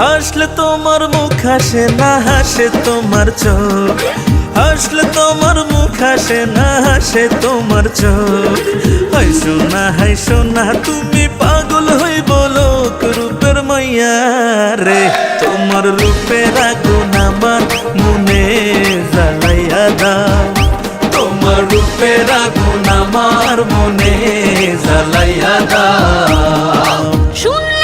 হাসলে তোমার মুখ হাসে, না হাসে তোমার চোখ। হাসলে তোমার মুখ হাসে, না হাসে তোমার চোখ। হাই সোনা হাই সোনা, তুমি পাগল হই বলো রূপের মাইয়া রে। তোমার রূপের আগুন আমার মনে জ্বালাইয়া দাও। তোমার রূপের আগুন আমার মনে জ্বালাইয়া দাও। শুনলে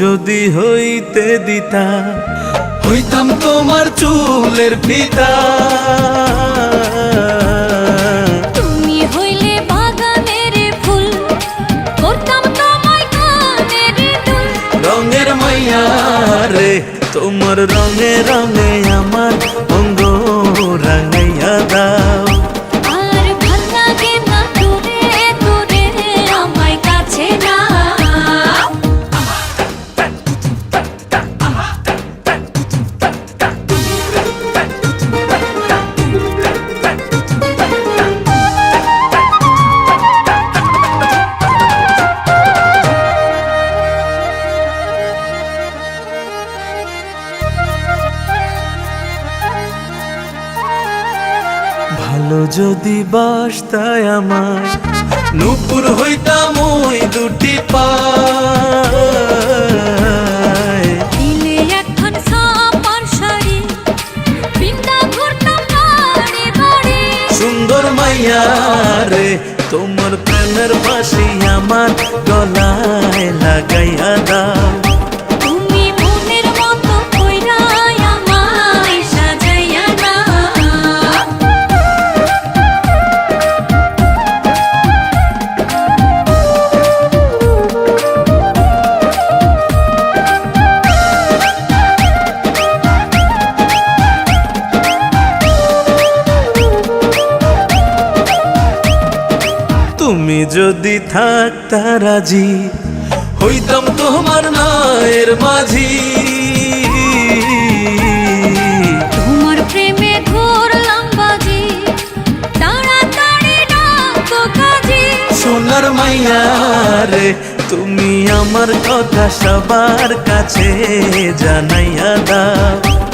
যদি হইতে দিতা হইতাম তোমার চুলের পিতা। তুমি হইলে বাগানের ফুল করতাম তোমায় কানের দুল। রঙের মাইয়া রে তোমার রঙে রঙে ভালো যদি বাসতায় আমার নুপুর হইতাম ওই দুটি সুন্দর মাইয়া রে তোমার প্রেমের বাসি আমার গলায়। তুমি যদি থাকতা রাজি হইতাম তোমার নায়ের মাঝি। তোমার প্রেমে ঘুরলাম বাজি তাড়াতাড়ি ডাকো কাজী। সোনার মাইয়া রে তুমি আমার কথা সবার কাছে জানাইয়া দাও।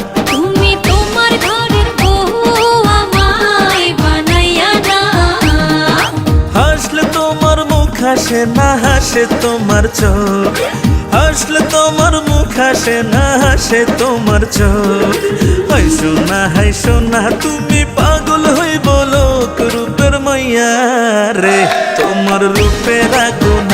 হাসে না হাসে তোমার চোখ। হাসলে তোমার মুখ হাসে না হাসে তোমার চোখ। হাই সোনা হাই সোনা, তুমি পাগল হই বলো রূপের মাইয়া রে। তোমার রূপের আগুন